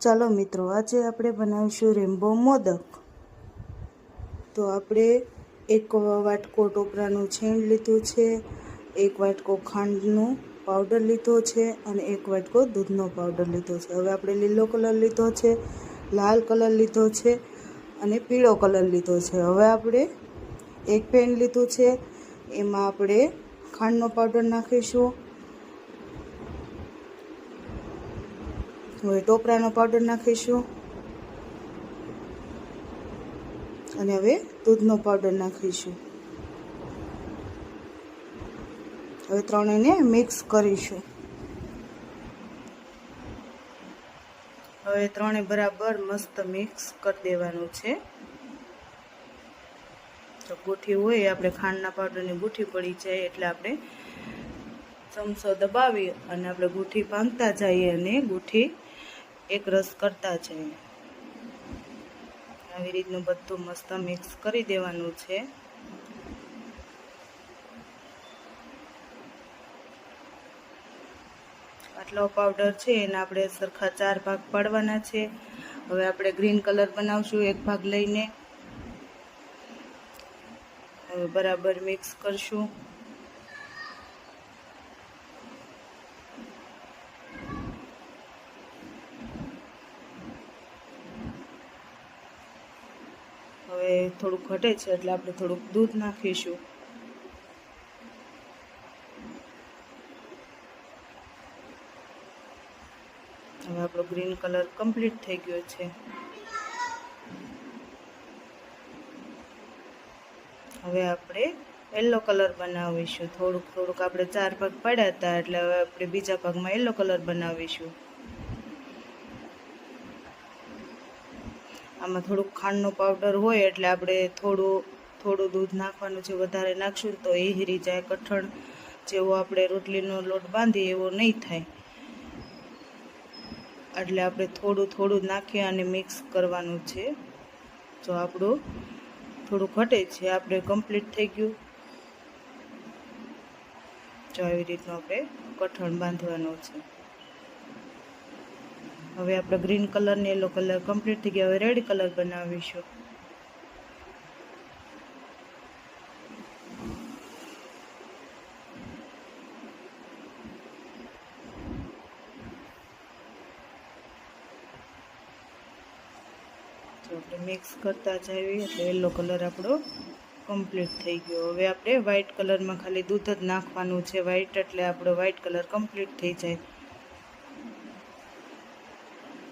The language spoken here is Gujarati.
ચાલો મિત્રો, આજે આપણે બનાવીશું રેમ્બો મોદક. તો આપણે એક વાટકો ટોપરાનું છીણ લીધું છે, એક વાટકો ખાંડનું પાવડર લીધો છે અને એક વાટકો દૂધનો પાવડર લીધો છે. હવે આપણે લીલો કલર લીધો છે, લાલ કલર લીધો છે અને પીળો કલર લીધો છે. હવે આપણે એક પેન લીધું છે, એમાં આપણે ખાંડનો પાવડર નાખીશું. હવે ટોપરાનો પાવડર નાખીશું. અને હવે દૂધનો પાવડર નાખીશું. હવે ત્રણેયને મિક્સ કરીશું. હવે ત્રણે બરાબર મસ્ત મિક્સ કરી દેવાનું છે. તો ગુઠી હોય આપણે ખાંડના પાવડરની ગુઠી પડી જાય એટલે આપણે ચમચો દબાવી અને આપણે ગુઠી પાંગતા જઈએ અને ગુઠી એક રસ કરતા જઈએ આવી રીતનું બધું મસ્ત મિક્સ કરી દેવાનું છે. આટલો પાવડર છે એને આપણે સરખા ચાર ભાગ પાડવાના છે. હવે આપણે ગ્રીન કલર બનાવશું એક ભાગ લઈને. હવે બરાબર મિક્સ કરશું હવે થોડુંક ઘટે છે એટલે આપણે થોડુંક દૂધ નાખીશું. હવે આપણો ગ્રીન કલર કમ્પ્લીટ થઈ ગયો છે. હવે આપણે યલો કલર બનાવીશું. થોડુંક થોડુંક આપણે ચાર ભાગ પાડ્યા હતા એટલે હવે આપણે બીજા ભાગમાં યલો કલર બનાવીશું. આમાં થોડુંક ખાંડનો પાવડર હોય એટલે આપણે થોડું થોડું દૂધ નાખવાનું છે, વધારે નાખશું તો એ હીરી જાય કઠણ. જેવો આપણે રોટલીનો લોટ બાંધીએ એવો નહીં થાય. એટલે આપણે થોડું થોડું નાખી અને મિક્સ કરવાનું છે. જો આપણું થોડું ઘટે છે, આપણે કમ્પ્લીટ થઈ ગયું. જો આવી રીતનું આપણે કઠણ બાંધવાનું છે. હવે આપણે ગ્રીન કલર ને યલો કલર કમ્પ્લીટ થઈ ગયા. હવે રેડ કલર બનાવીશું. તો આપણે મિક્સ કરતા જઈએ એટલે યલો કલર આપણો કમ્પ્લીટ થઈ ગયો. હવે આપણે વ્હાઈટ કલરમાં ખાલી દૂધ જ નાખવાનું છે. વ્હાઈટ એટલે આપણો વ્હાઈટ કલર કમ્પ્લીટ થઈ જાય.